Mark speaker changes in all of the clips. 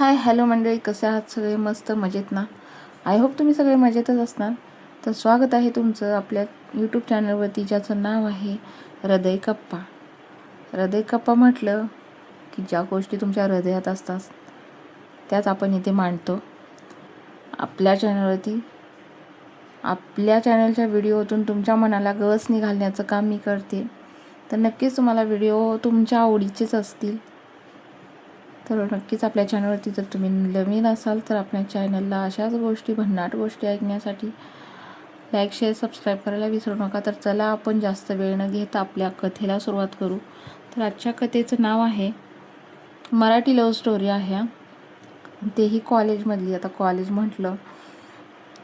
Speaker 1: Hi hello मंडळी कसे आहात? सगळे मस्त मजेत ना? आय होप तुम्ही सगळे मजेतच असणार. तर स्वागत आहे तुमचं आपल्या यूट्यूब चॅनलवरती ज्याचं नाव आहे हृदय कप्पा. हृदय कप्पा म्हटलं की ज्या गोष्टी तुमच्या हृदयात असतात त्याच आपण इथे मांडतो. आपल्या चॅनलवरती आपल्या चॅनलच्या व्हिडिओतून तुमच्या मनाला गवस निघालण्याचं काम मी करते. तर नक्कीच तुम्हाला व्हिडिओ तुमच्या आवडीचेच असतील. तर नक्कीच आपल्या चॅनलवरती जर तुम्ही नवीन असाल तर आपल्या चॅनलला अशाच गोष्टी भन्नाट गोष्टी ऐकण्यासाठी लाईक शेअर सबस्क्राईब करायला विसरू नका. तर चला आपण जास्त वेळ न घेता आपल्या कथेला सुरुवात करू. तर आजच्या कथेचं नाव आहे मराठी लव्ह स्टोरी आहे. तेही कॉलेजमधली आता कॉलेज म्हटलं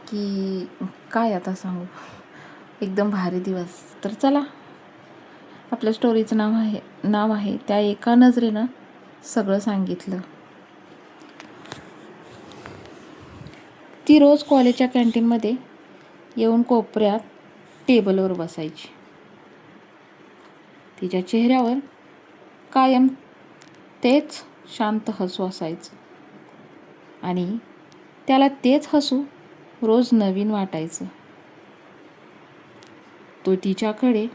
Speaker 1: की काय आता सांगू? एकदम भारी दिवस. तर चला आपल्या स्टोरीचं नाव आहे नाव आहे त्या एका नजरेनं सगळं सांगितलं. ती रोज कॉलेजच्या कॅन्टीनमध्ये येऊन कोपऱ्यात टेबलवर बसायची. तिच्या चेहऱ्यावर कायम तेच शांत हसू असायचं आणि त्याला तेच हसू रोज नवीन वाटायचं. तो तिच्याकडे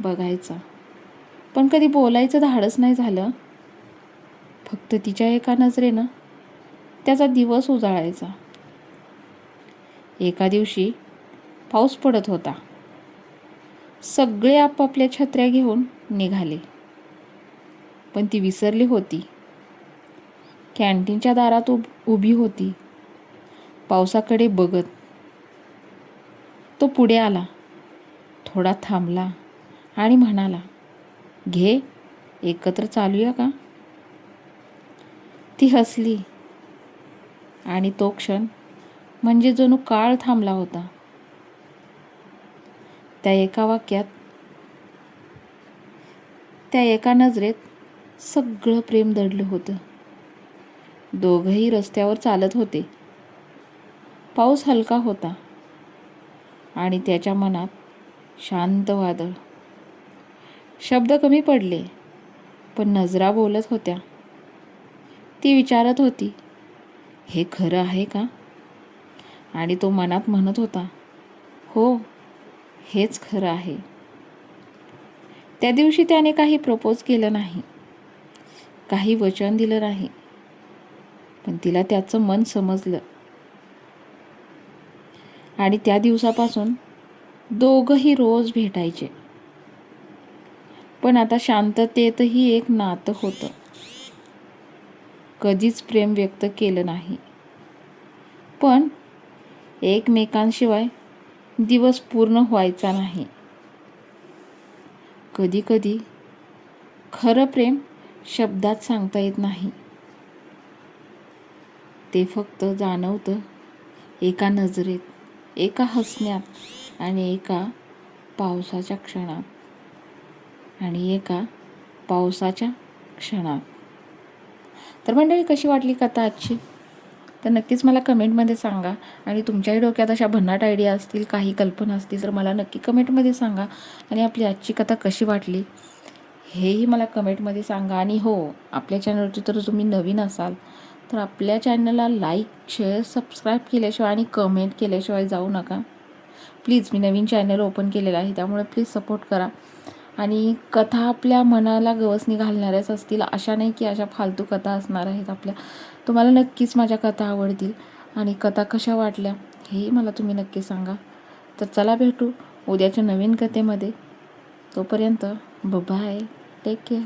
Speaker 1: बघायचा. पण कधी बोलायचं धाडस नाही झालं फक्त तिच्या एका नजरेनं त्याचा दिवस उजाळायचा. एका दिवशी पाऊस पडत होता. सगळे आपापल्या छत्र्या घेऊन निघाले. पण ती विसरली होती. कॅन्टीनच्या दारात उब उभी होती. पावसाकडे बघत. तो पुढे आला. थोडा थांबला आणि म्हणाला घे एकत्र चालूया का? ती हसली. आणि तो क्षण म्हणजे जणू काळ थांबला होता. त्या एका वाक्यात त्या एका नजरेत सगळं प्रेम दडलं होतं. दोघंही रस्त्यावर चालत होते. पाऊस हलका होता. आणि त्याच्या मनात शांत वादळ. शब्द कमी पडले पण नजरा बोलत होत्या. ती विचारत होती. हे खरं आहे का? आणि तो मनात म्हणत होता. हो हेच खरं आहे. त्या दिवशी त्याने काही प्रपोज केलं नाही. काही वचन दिलं नाही. पण तिला त्याचं मन समजलं. आणि त्या दिवसापासून दोघंही रोज भेटायचे. पण आता शांततेतही एक नातं होतं. कधीच प्रेम व्यक्त केलं नाही. पण एकमेकांशिवाय दिवस पूर्ण व्हायचा नाही. कधी कधी खरं प्रेम शब्दात सांगता येत नाही. ते फक्त जाणवतं एका नजरेत एका हसण्यात आणि एका पावसाच्या क्षणात. आणि एका पावसाच्या क्षणात. तर मंडळी कशी वाटली कथा आजची? तर नक्कीच मला कमेंटमध्ये सांगा. आणि तुमच्याही डोक्यात अशा भन्नाट आयडिया असतील काही कल्पना असतील तर मला नक्की कमेंटमध्ये सांगा. आणि आपली आजची कथा कशी वाटली हेही मला कमेंटमध्ये सांगा. आणि हो आपल्या चॅनलवरती तर तुम्ही नवीन असाल तर आपल्या चॅनलला लाईक शेअर सबस्क्राईब केल्याशिवाय आणि कमेंट केल्याशिवाय जाऊ नका. प्लीज मी नवीन चॅनल ओपन केलेलं आहे त्यामुळे प्लीज सपोर्ट करा. आणि कथा आपल्या मनाला गवसणी घालणाऱ्याच असतील अशा नाही की अशा फालतू कथा असणार आहेत आपल्या. तुम्हाला नक्कीच माझ्या कथा आवडतील. आणि कथा कशा वाटल्या हेही मला तुम्ही नक्की सांगा. तर चला भेटू उद्याच्या नवीन कथेमध्ये. तोपर्यंत बाय टेक केअर